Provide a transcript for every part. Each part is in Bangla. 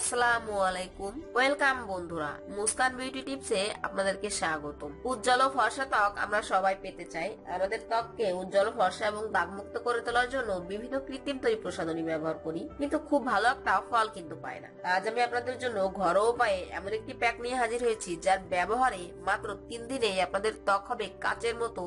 আসসালামু আলাইকুম ওয়েলকাম বন্ধুরা, মুস্কান বিউটি টিপসে আপনাদেরকে স্বাগতম। উজ্জ্বল ফর্সা ত্বক আমরা সবাই পেতে চাই। আমাদের ত্বককে উজ্জ্বল, ফর্সা এবং দাগমুক্ত করে তোলার জন্য বিভিন্ন কৃত্রিম তৈরি প্রসাধনী ব্যবহার করি। কিন্তু খুব ভালো একটা ফল কিন্তু পায় না। আজ আমি আপনাদের জন্য ঘরোয়া উপায়ে এমন একটি প্যাক নিয়ে হাজির হয়েছি, যার ব্যবহারে মাত্র তিন দিনেই আপনাদের ত্বক হবে কাচের মতো,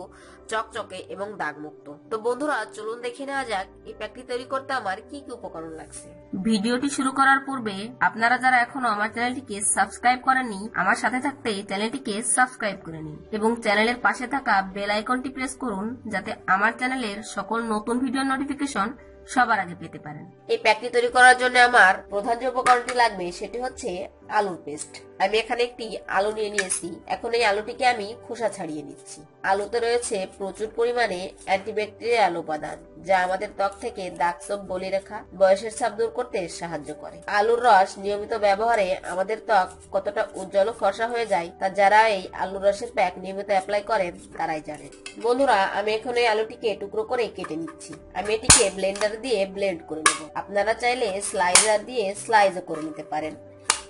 চকচকে এবং দাগমুক্ত। তো বন্ধুরা, চলুন দেখে নেওয়া যাক, এই প্যাকটি তৈরি করতে আমার কি কি উপকরণ লাগছে। ভিডিওটি শুরু করার পূর্বে আপনারা যারা এখনও আমার চ্যানেলটিকে সাবস্ক্রাইব করেননি, আমার সাথে থাকতে চ্যানেলটিকে সাবস্ক্রাইব করে নিন এবং চ্যানেলের পাশে থাকা বেল আইকনটি প্রেস করুন যাতে আমার চ্যানেলের সকল নতুন ভিডিও নোটিফিকেশন সবার আগে পেতে পারেন। এই প্যাকটি তৈরি করার জন্য আমার প্রধান যে উপকরণটি লাগবে সেটি হচ্ছে আলুর পেস্ট। আমি এখানে একটি আলু নিয়ে নিয়েছি। এখন এই আলুটিকে আমি খোসা ছাড়িয়ে নিচ্ছি। আলুতে রয়েছে প্রচুর পরিমাণে অ্যান্টিব্যাকটেরিয়াল উপাদান, যা আমাদের ত্বক থেকে দাগ সব বলি রেখা, বয়সের ছাপ দূর করতে সাহায্য করে। আলুর রস নিয়মিত ব্যবহারে আমাদের ত্বক কতটা উজ্জ্বল ফর্সা হয়ে যায়, তা যারা এই আলুর রসের প্যাক নিয়মিত অ্যাপ্লাই করেন, তারাই জানেন। বন্ধুরা, আমি এখন এই আলুটিকে টুকরো করে কেটে নিচ্ছি। আমি এটিকে ব্লেন্ডার দিয়ে ব্লেন্ড করে নেব। আপনারা চাইলে স্লাইজার দিয়ে স্লাইজও করে নিতে পারেন।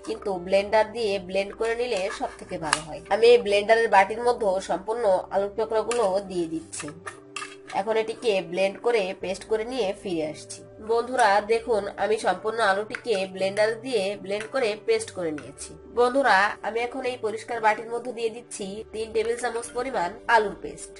কিন্তু ব্লেন্ডার দিয়ে ব্লেন্ড করে নিলে সব থেকে ভালো হয়। আমি এই ব্লেন্ডারের বাটির মধ্যে সম্পূর্ণ আলুর টুকরোগুলো দিয়ে দিচ্ছি। এখন এটিকে ব্লেন্ড করে পেস্ট করে নিয়ে ফিরে আসছি। বন্ধুরা, দেখুন, আমি সম্পূর্ণ আলুটিকে ব্লেন্ডার দিয়ে ব্লেন্ড করে পেস্ট করে নিয়েছি। বন্ধুরা, আমি এখন এই পরিষ্কার বাটির মধ্যে দিয়ে দিচ্ছি তিন টেবিল চামচ পরিমাণ আলুর পেস্ট।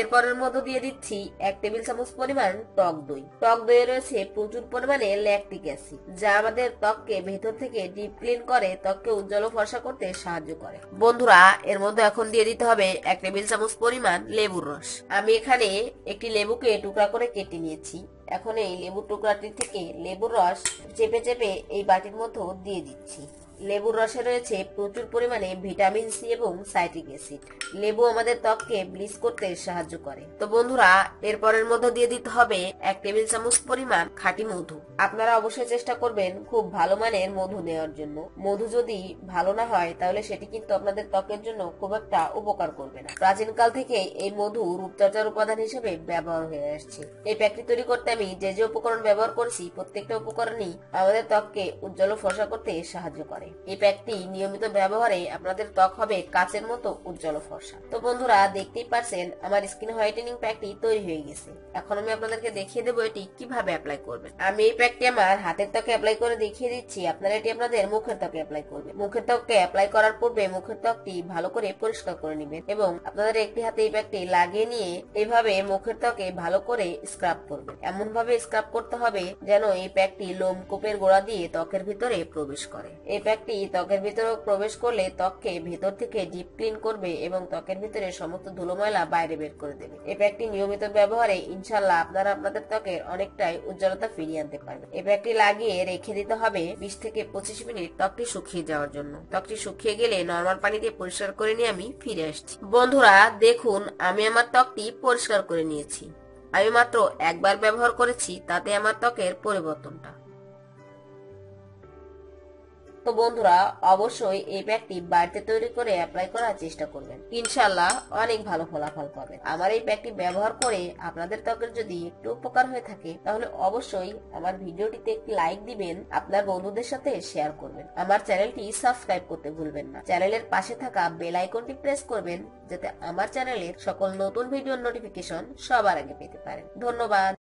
এরপরের মধ্যে দিয়ে দিচ্ছি এক টেবিল চামচ পরিমাণ টক দই। টক দইয়ে রয়েছে প্রচুর পরিমাণে ল্যাকটিক অ্যাসিড, যা আমাদের ত্বককে ভেতর থেকে ডিপ ক্লিন করে ত্বককে উজ্জ্বল ফর্সা করতে সাহায্য করে। বন্ধুরা, এর মধ্যে এখন দিয়ে দিতে হবে এক টেবিল চামচ পরিমাণ লেবুর রস। আমি এখানে একটি লেবুকে টুকরা করে কেটে নিয়েছি। এখন এই লেবুর টুকরাটি থেকে লেবুর রস চেপে চেপে এই বাটির মধ্যে দিয়ে দিচ্ছি। লেবুর রসে রয়েছে প্রচুর পরিমাণে ভিটামিন সি এবং সাইট্রিক অ্যাসিড। লেবু আমাদের ত্বককে ব্লিচ করতে সাহায্য করে। তো বন্ধুরা, এরপরের মধ্যে দিয়ে দিতে হবে এক টেবিল চামচ পরিমাণ খাঁটি মধু। আপনারা অবশ্যই চেষ্টা করবেন খুব ভালো মানের মধু নেওয়ার জন্য। মধু যদি ভালো না হয়, তাহলে সেটি কিন্তু আপনাদের ত্বকের জন্য খুব একটা উপকার করবে না। প্রাচীনকাল থেকে এই মধু রূপচর্চার উপাদান হিসেবে ব্যবহার হয়ে আসছে। এই প্যাকটি তৈরি করতে আমি যে যে উপকরণ ব্যবহার করছি, প্রত্যেকটা উপকরণই আমাদের ত্বককে উজ্জ্বল ও ফর্সা করতে সাহায্য করে। এই প্যাকটি নিয়মিত ব্যবহারে আপনাদের ত্বক হবে কাচের মতো উজ্জ্বল ফর্সা। তো বন্ধুরা, দেখতেই পারছেন আমার স্কিন হোয়াইটেনিং প্যাকটি তৈরি হয়ে গেছে। এখন আমি আপনাদেরকে দেখিয়ে দেবো এটি কীভাবে অ্যাপ্লাই করবেন। আমি এই প্যাকটি আমার হাতের ত্বকে অ্যাপ্লাই করে দেখিয়ে দিচ্ছি। আপনারা এটি আপনাদের মুখের ত্বকে অ্যাপ্লাই করবেন। মুখের ত্বককে অ্যাপ্লাই করার পূর্বে মুখের ত্বকটি ভালো করে পরিষ্কার করে নেবেন এবং আপনাদের একটি হাতে এই প্যাকটি লাগিয়ে নিয়ে এইভাবে মুখের ত্বকে ভালো করে স্ক্রাব করবেন। এমন ভাবে স্ক্রাব করতে হবে যেন এই প্যাকটি লোমকূপের গোড়া দিয়ে ত্বকের ভিতরে প্রবেশ করে। এই প্যাকটি ত্বকের ভিতরে প্রবেশ করলে ত্বককে ভেতর থেকে ডিপ ক্লিন করবে এবং ত্বকের ভিতরে সমস্ত ধুলো ময়লা বাইরে বের করে দেবে। এই প্যাকটি নিয়মিত ব্যবহারে ইনশাল্লাহ আপনারা আপনাদের ত্বকের অনেকটাই উজ্জ্বলতা ফিরিয়ে আনতে পারবেন। এই প্যাকটি লাগিয়ে রেখে দিতে হবে বিশ থেকে পঁচিশ মিনিট ত্বকটি শুকিয়ে যাওয়ার জন্য। ত্বকটি শুকিয়ে গেলে নর্মাল পানি দিয়ে পরিষ্কার করে নিয়ে আমি ফিরে আসছি। বন্ধুরা, দেখুন, আমি আমার ত্বকটি পরিষ্কার করে নিয়েছি। আমি মাত্র একবার ব্যবহার করেছি, তাতে আমার ত্বকের পরিবর্তনটা। তো বন্ধুরা, অবশ্যই এই প্যাকটি বাড়িতে তৈরি করে অ্যাপ্লাই করার চেষ্টা করবেন। ইনশাল্লাহ অনেক ভালো ফলাফল পাবেন। আমার এই প্যাকটি ব্যবহার করে আপনাদের ত্বকের যদি একটু উপকার হয়ে থাকে, তাহলে অবশ্যই আমার ভিডিওটিতে একটি লাইক দিবেন, আপনার বন্ধুদের সাথে শেয়ার করবেন। আমার চ্যানেলটি সাবস্ক্রাইব করতে ভুলবেন না। চ্যানেলের পাশে থাকা বেল আইকনটি প্রেস করবেন, যাতে আমার চ্যানেলের সকল নতুন ভিডিওর নোটিফিকেশন সবার আগে পেতে পারেন। ধন্যবাদ।